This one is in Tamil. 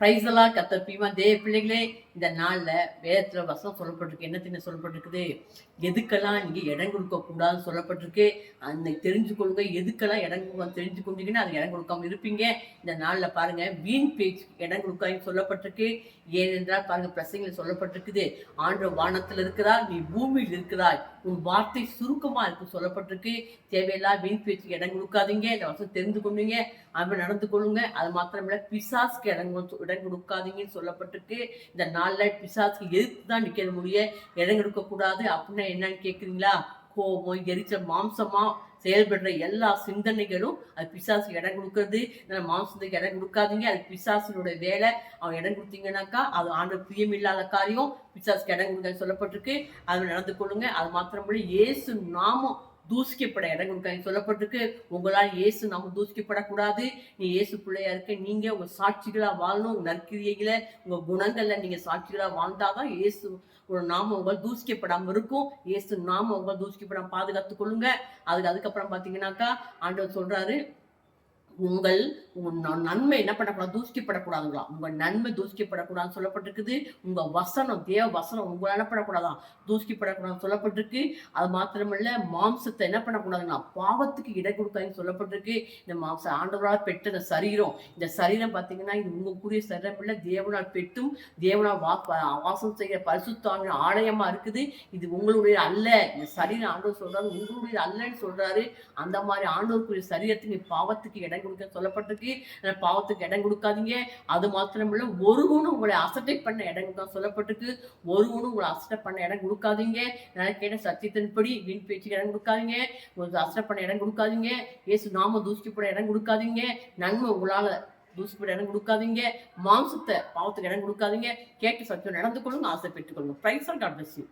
பிரைஸெல்லாம் கத்தப்பீமா தே பிள்ளைகளே இந்த நாளில் வேதத்தில் வசம் சொல்லப்பட்டிருக்கு. என்ன சொல்லப்பட்டிருக்குது? எதுக்கெல்லாம் நீங்கள் இடம் கொடுக்கக்கூடாதுன்னு சொல்லப்பட்டிருக்கு. அந்த தெரிஞ்சுக்கொள்ளுங்க. எதுக்கெல்லாம் இடம் கொடுக்க தெரிஞ்சு கொண்டீங்கன்னா அது இடம் கொடுக்காம இருப்பீங்க. இந்த நாளில் பாருங்கள் வீண் பேச்சு இடம் கொடுக்காதுன்னு சொல்லப்பட்டிருக்கு. ஏனென்றால் பாருங்கள் பிரசங்கில் சொல்லப்பட்டிருக்குது ஆண்டு வானத்தில் இருக்கிறார் நீ பூமியில் இருக்கிறாய். உன் வார்த்தை சுருக்கமா இருக்கு சொல்லப்பட்டிருக்கு. தேவையில்லா வீண் பேச்சுக்கு இடம் கொடுக்காதீங்க. இந்த வசனம் தெரிந்து கொள்ளுங்க. அவன் நடந்து கொள்ளுங்க. அது மாத்திரமில்ல பிசாஸ்க்கு இடம் இடம் கொடுக்காதீங்கன்னு சொல்லப்பட்டிருக்கு. இந்த நாளில் பிசாஸ்க்கு எதிர்த்து தான் நிற்க முடிய இடம் கொடுக்க கூடாது அப்படின்னா என்னன்னு கேட்குறீங்களா கோபம் எரிச்ச மாம்சமா செயல்படுற எல்லா சிந்தனைகளும் அது பிசாசுக்கு இடம் கொடுக்கறது. இந்த மாம்சத்துக்கு இடம் கொடுக்காதீங்க. அது பிசாசினுடைய வேலை. அவன் இடம் கொடுத்தீங்கன்னாக்கா அது ஆண்டு பிரியமில்லாத காரியம். பிசாசுக்கு இடம் கொடுக்க சொல்லப்பட்டிருக்கு. அது நடந்து கொள்ளுங்க. அது மாத்திரமில்ல. இயேசு நாமம் தூசிக்கப்பட இடம் கொடுக்காங்க சொல்லப்பட்டிருக்கு. உங்களால் இயேசு நாம தூசிக்கப்படக்கூடாது. நீ இயேசு பிள்ளையா இருக்க நீங்க உங்க சாட்சிகளா வாழணும் உங்க நற்கிரியைகளை உங்க குணங்கள்ல நீங்க சாட்சிகளா வாழ்ந்தாதான் இயேசு ஒரு நாம உங்கள் தூசிக்கப்படாம இருக்கும். இயேசு நாம உங்கள் தூசிக்கப்படாம பாதுகாத்துக் கொள்ளுங்க. அதுக்கு அதுக்கப்புறம் பாத்தீங்கன்னாக்கா ஆண்டவர் சொல்றாரு உங்கள் நன்மை என்ன பண்ணக்கூடாது? தூசிக்கப்படக்கூடாதுங்களா? உங்க நன்மை தூசிக்கப்படக்கூடாதுன்னு சொல்லப்பட்டிருக்குது. உங்க வசனம் தேவ வசனம் உங்களை என்ன பண்ணக்கூடாதான் தூசிக்கப்படக்கூடாதுன்னு சொல்லப்பட்டிருக்கு. அது மாத்திரமல்ல மாம்சத்தை என்ன பண்ணக்கூடாதுங்களா பாவத்துக்கு இடை கொடுக்காதுன்னு சொல்லப்பட்டிருக்கு. இந்த மாம்ச ஆண்டவரால் பெற்ற இந்த சரீரம். இந்த சரீரம் பார்த்தீங்கன்னா இது உங்களுக்குரிய சரீரம் இல்லை தேவனால் பெற்றும் தேவனால் வா வாசம் செய்கிற பரிசுத்தாவின் ஆலயமா இருக்குது. இது உங்களுடைய அல்ல. இந்த சரீரம் ஆண்டவர் சொல்றாரு உங்களுடைய அல்லன்னு சொல்றாரு. அந்த மாதிரி ஆண்டவருக்குரிய சரீரத்துக்கு பாவத்துக்கு இடம் கொடுக்க சொல்லப்பட்டிருக்கு. பாவத்துக்கு இடம் கொடுக்காதீங்க. அது மாத்திரமில்ல ஒருவனும் உங்களை அசட்டை பண்ண இடம் தான் சொல்லப்பட்டிருக்கு. ஒருவனும் உங்களை அசட்டை பண்ண இடம் கொடுக்காதீங்க. நான் கேட்ட சத்தியத்தின்படி வீண் பேச்சுக்கு இடம் கொடுக்காதீங்க. உங்களுக்கு அசட்டை பண்ண இடம் கொடுக்காதீங்க. ஏசு நாம தூசிக்கப்பட இடம் கொடுக்காதீங்க. நன்மை உங்களால தூசிப்பட இடம் கொடுக்காதீங்க. மாம்சத்தை பாவத்துக்கு இடம் கொடுக்காதீங்க. கேட்டு சத்தியம் நடந்து கொள்ளுங்க ஆசை பெற்றுக்கொள்ளுங்க பிரைஸ் காட் பிளஸ் யூ